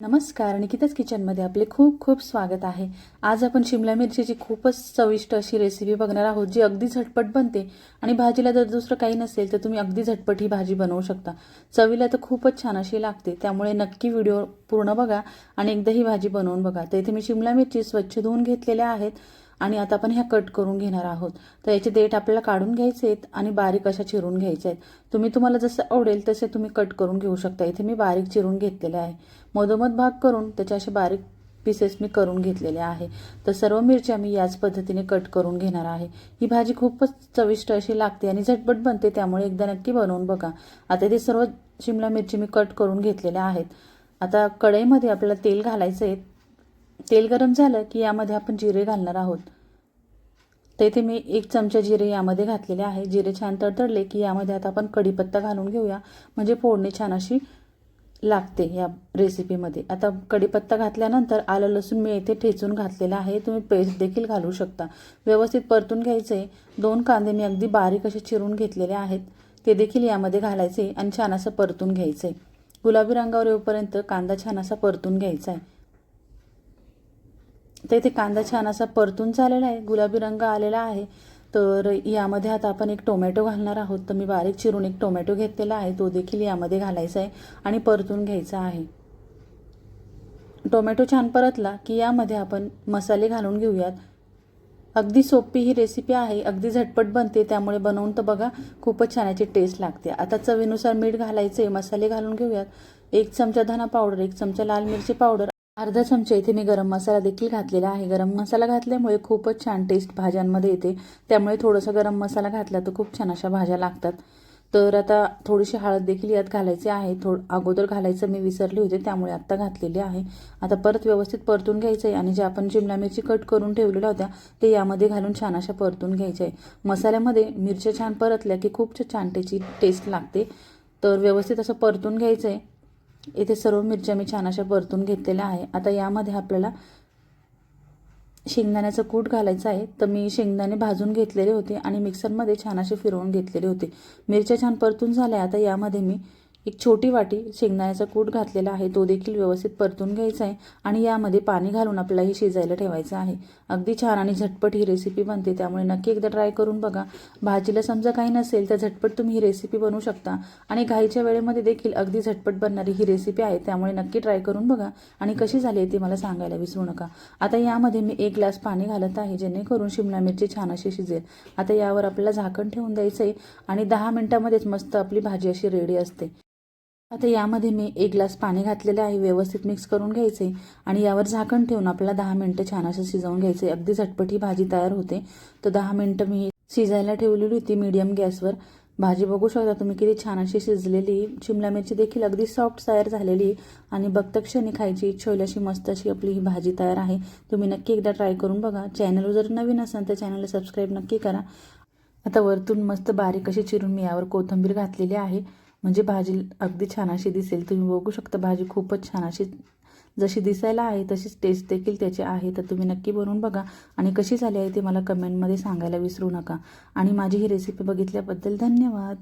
नमस्कार निकिताच किचनमध्ये आपले खूप खूप स्वागत आहे. आज आपण शिमला मिरचीची खूपच चविष्ट अशी रेसिपी बघणार आहोत जी अगदी झटपट बनते आणि भाजीला जर दुसरं काही नसेल तर तुम्ही अगदी झटपट ही भाजी बनवू शकता. चवीला तर खूपच छान अशी लागते त्यामुळे नक्की व्हिडिओ पूर्ण बघा आणि एकदा ही भाजी बनवून बघा. तर इथे मी शिमला मिरची स्वच्छ धुवून घेतलेल्या आहेत. आणि आता आपण ह्या कट करून घेणार आहोत. तर याचे देठ आपल्याला काढून घ्यायचे आहेत आणि बारीक अशा चिरून घ्यायचे आहेत. तुम्ही तुम्हाला जसं आवडेल तसे तुम्ही कट करून घेऊ शकता. इथे मी बारीक चिरून घेतलेले आहे. मधोमध भाग करून त्याचे असे बारीक पीसेस मी करून घेतलेले आहे. तर सर्व मिरच्या मी याच पद्धतीने कट करून घेणार आहे. ही भाजी खूपच चविष्ट अशी लागते आणि झटपट बनते त्यामुळे एकदा नक्की बनवून बघा. आता ते सर्व शिमला मिरची मी कट करून घेतलेल्या आहेत. आता कढईमध्ये आपल्याला तेल घालायचं आहे. तेल गरम झालं की यामध्ये आपण जिरे घालणार आहोत. तर इथे मी एक चमचा जिरे यामध्ये घातलेले आहे. जिरे छान तडतडले की यामध्ये आता आपण कढीपत्ता घालून घेऊया. म्हणजे फोडणी छान अशी लागते या रेसिपीमध्ये आता कढीपत्ता घातल्यानंतर आलं लसूण मी येथे ठेचून घातलेलं आहे. तुम्ही पेस्ट देखील घालू शकता. व्यवस्थित परतून घ्यायचे. दोन कांदे मी अगदी बारीक असे चिरून घेतलेले आहेत. ते देखील यामध्ये घालायचे आणि छान असं परतून घ्यायचे. गुलाबी रंगावर येऊपर्यंत कांदा छान असा परतून घ्यायचा आहे. तर इथे कांदा छान असा परतून झालेला आहे गुलाबी रंग आलेला आहे. तर यामध्ये आता आपण एक टोमॅटो घालणार आहोत. तर मी बारीक चिरून एक टोमॅटो घेतलेला आहे. तो देखील यामध्ये घालायचा आहे आणि परतून घ्यायचा आहे. टोमॅटो छान परतला की यामध्ये आपण मसाले घालून घेऊयात. अगदी सोपी ही रेसिपी आहे. अगदी झटपट बनते. त्यामुळे बनवून तर बघा खूपच छान याची टेस्ट लागते. आता चवीनुसार मीठ घालायचे मसाले घालून घेऊयात. एक चमचा धना पावडर एक चमचा लाल मिरची पावडर अर्धा चमचा इथे मी गरम मसाला देखील घातलेला आहे. गरम मसाला घातल्यामुळे खूपच छान टेस्ट भाज्यांमध्ये येते. त्यामुळे थोडंसं गरम मसाला घातला तर खूप छान अशा भाज्या लागतात. तर आता थोडीशी हळद देखील यात घालायची आहे. थोड अगोदर घालायचं मी विसरले होते त्यामुळे आत्ता घातलेली आहे. आता परत व्यवस्थित परतून घ्यायचं आहे आणि जे आपण शिमला मिरची कट करून ठेवलेल्या होत्या ते यामध्ये घालून छान अशा परतून घ्यायच्या. आहे मसाल्यामध्ये मिरच्या छान परतल्या की खूप छान त्याची टेस्ट लागते. तर व्यवस्थित असं परतून घ्यायचं आहे इथे सर्व मिरच्या मी छान अशा परतून घेतलेल्या आहे. आता यामध्ये आपल्याला शेंगदाण्याचं कूट घालायचं आहे. तर मी शेंगदाणे भाजून घेतलेले होते आणि मिक्सरमध्ये छान असे फिरवून घेतलेले होते. मिरच्या छान परतून झाल्या. आता यामध्ये मी एक छोटी वाटी शेंगदाण्याचा कूट घातलेला आहे. तो देखील व्यवस्थित परतून घ्यायचा आहे आणि यामध्ये पाणी घालून आपल्याला हे शिजायला ठेवायचं आहे. अगदी छान आणि झटपट ही रेसिपी बनते. त्यामुळे नक्की एकदा ट्राय करून बघा. भाजीला समजा काही नसेल तर झटपट तुम्ही ही रेसिपी बनवू शकता. आणि घाईच्या वेळेमध्ये देखील अगदी झटपट बनणारी ही रेसिपी आहे. त्यामुळे नक्की ट्राय करून बघा. आणि कशी झाली आहे ती मला सांगायला विसरू नका. आता यामध्ये मी एक ग्लास पाणी घालत आहे जेणेकरून शिमला मिरची छान अशी शिजेल. आता यावर आपल्याला झाकण ठेवून द्यायचं आहे आणि दहा मिनटामध्येच मस्त आपली भाजी अशी रेडी असते. आता यामध्ये मी एक ग्लास पाणी घातलेले आहे व्यवस्थित मिक्स करून घ्यायचे आणि यावर झाकण ठेवून आपल्याला दहा मिनटं छान असं शिजवून घ्यायचे. अगदी झटपट ही भाजी तयार होते. तर दहा मिनटं मी शिजायला ठेवलेली होती मीडियम गॅसवर भाजी बघू शकता तुम्ही किती छान अशी शिजलेली. शिमला मिरची देखील अगदी सॉफ्ट तयार झालेली आणि बघता क्षणी खायची इच्छा होईल अशी मस्त अशी आपली ही भाजी तयार आहे. तुम्ही नक्की एकदा ट्राय करून बघा. चॅनलवर जर नवीन असाल तर चॅनलला सबस्क्राईब नक्की करा. आता वरतून मस्त बारीक अशी चिरून मी यावर कोथिंबीर घातलेली आहे. म्हणजे भाजी अगदी छान अशी दिसेल. तुम्ही बघू शकता भाजी खूपच छान अशी जशी दिसायला आहे तशीच टेस्ट देखील त्याची आहे. तर तुम्ही नक्की बनवून बघा. आणि कशी झाली आहे ते मला कमेंटमध्ये सांगायला विसरू नका. आणि माझी ही रेसिपी बघितल्याबद्दल धन्यवाद.